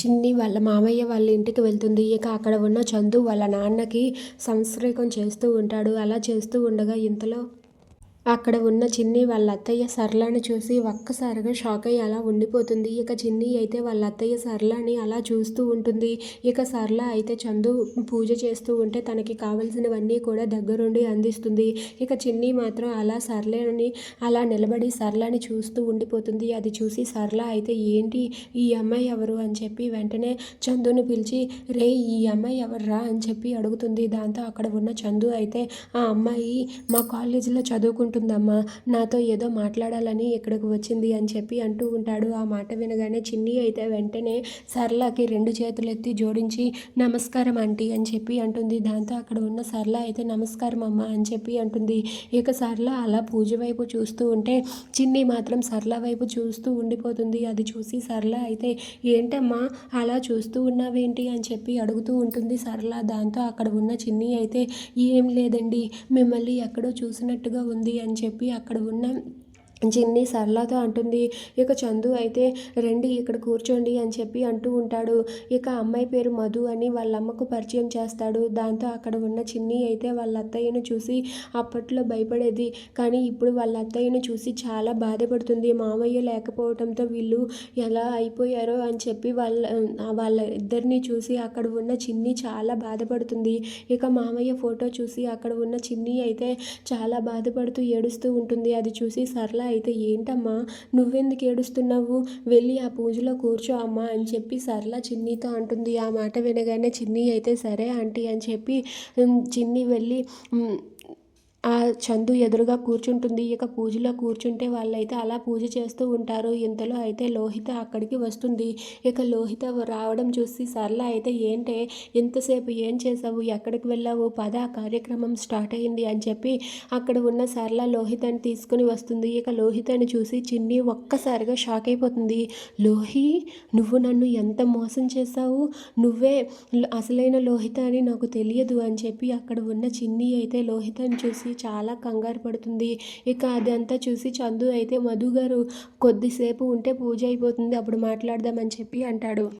చిన్ని వాళ్ళ మామయ్య వాళ్ళ ఇంటికి వెళ్తుంది. ఇక అక్కడ ఉన్న చందు వాళ్ళ నాన్నకి సంశ్లేషం చేస్తూ ఉంటాడు. అలా చేస్తూ ఉండగా ఇంతలో అక్కడ ఉన్న చిన్ని వాళ్ళ అత్తయ్య సరళని చూసి ఒక్కసారిగా షాక్ అయ్యి అలా ఉండిపోతుంది. ఇక చిన్ని అయితే వాళ్ళ అత్తయ్య సరళని అలా చూస్తూ ఉంటుంది. ఇక సరళ అయితే చందు పూజ చేస్తూ ఉంటే తనకి కావలసినవన్నీ కూడా దగ్గరుండి అందిస్తుంది. ఇక చిన్ని మాత్రం అలా సరళని అలా నిలబడి సరళని చూస్తూ ఉండిపోతుంది. అది చూసి సరళ అయితే ఏంటి ఈ అమ్మాయి ఎవరు అని చెప్పి వెంటనే చందుని పిలిచి రే ఈ అమ్మాయి ఎవర్రా? అని చెప్పి అడుగుతుంది. దాంతో అక్కడ ఉన్న చందు అయితే ఆ అమ్మాయి మా కాలేజీలో ఉంటుందమ్మా. నాతో ఏదో మాట్లాడాలని ఇక్కడికి వచ్చింది అని చెప్పి అంటూ ఉంటాడు. ఆ మాట వినగానే చిన్ని అయితే వెంటనే సరళకి రెండు చేతులు ఎత్తి జోడించి నమస్కారం ఆంటీ అని చెప్పి అంటుంది. దాంతో అక్కడ ఉన్న సరళ అయితే నమస్కారం అమ్మ అని చెప్పి అంటుంది. ఇక సరళ అలా పూజ వైపు చూస్తూ ఉంటే చిన్ని మాత్రం సరళ వైపు చూస్తూ ఉండిపోతుంది. అది చూసి సరళ అయితే ఏంటమ్మా అలా చూస్తూ ఉన్నావేంటి? అని చెప్పి అడుగుతూ ఉంటుంది సరళ. దాంతో అక్కడ ఉన్న చిన్ని అయితే ఏం లేదండి మిమ్మల్ని ఎక్కడో చూసినట్టుగా ఉంది అని చెప్పి అక్కడ ఉన్న చిన్ని సరళతో అంటుంది. ఇక చందు అయితే రండి ఇక్కడ కూర్చోండి అని చెప్పి అంటూ ఉంటాడు. ఇక అమ్మాయి పేరు మధు అని వాళ్ళ అమ్మకు పరిచయం చేస్తాడు. దాంతో అక్కడ ఉన్న చిన్ని అయితే వాళ్ళ అత్తయ్యను చూసి అప్పట్లో భయపడేది. కానీ ఇప్పుడు వాళ్ళ అత్తయ్యను చూసి చాలా బాధపడుతుంది. మామయ్య లేకపోవడంతో వీళ్ళు ఎలా అయిపోయారో అని చెప్పి వాళ్ళ వాళ్ళ ఇద్దరిని చూసి అక్కడ ఉన్న చిన్ని చాలా బాధపడుతుంది. ఇక మామయ్య ఫోటో చూసి అక్కడ ఉన్న చిన్ని అయితే చాలా బాధపడుతూ ఏడుస్తూ ఉంటుంది. అది చూసి సరళ అయితే ఏంటమ్మా? నువ్వెందుకు ఏడుస్తున్నావు? వెళ్ళి ఆ పూజలో కూర్చో అమ్మా అని చెప్పి సరళ చిన్నితో అంటుంది. ఆ మాట వినగానే చిన్ని అయితే సరే ఆంటీ అని చెప్పి చిన్ని వెళ్ళి ఆ చందు ఎదురుగా కూర్చుంటుంది. ఇక పూజలో కూర్చుంటే వాళ్ళైతే అలా పూజ చేస్తూ ఉంటారు. ఇంతలో అయితే లోహిత అక్కడికి వస్తుంది. ఇక లోహిత రావడం చూసి సర్ల అయితే ఏంటే ఎంతసేపు ఏం చేసావు ఎక్కడికి వెళ్ళావు? పద కార్యక్రమం స్టార్ట్ అయింది అని చెప్పి అక్కడ ఉన్న సర్ల లోహితని తీసుకుని వస్తుంది. ఇక లోహితని చూసి చిన్ని ఒక్కసారిగా షాక్ అయిపోతుంది. లోహి నువ్వు నన్ను ఎంత మోసం చేశావు? నువ్వే అసలైన లోహిత అని నాకు తెలియదు అని చెప్పి అక్కడ ఉన్న చిన్ని అయితే లోహితని చూసి చాలా కంగారు పడుతుంది. ఇక అదంతా చూసి చందు అయితే మధు గారు కొద్దిసేపు ఉంటే పూజ అయిపోతుంది. అప్పుడు మాట్లాడదామని చెప్పి అంటాడు.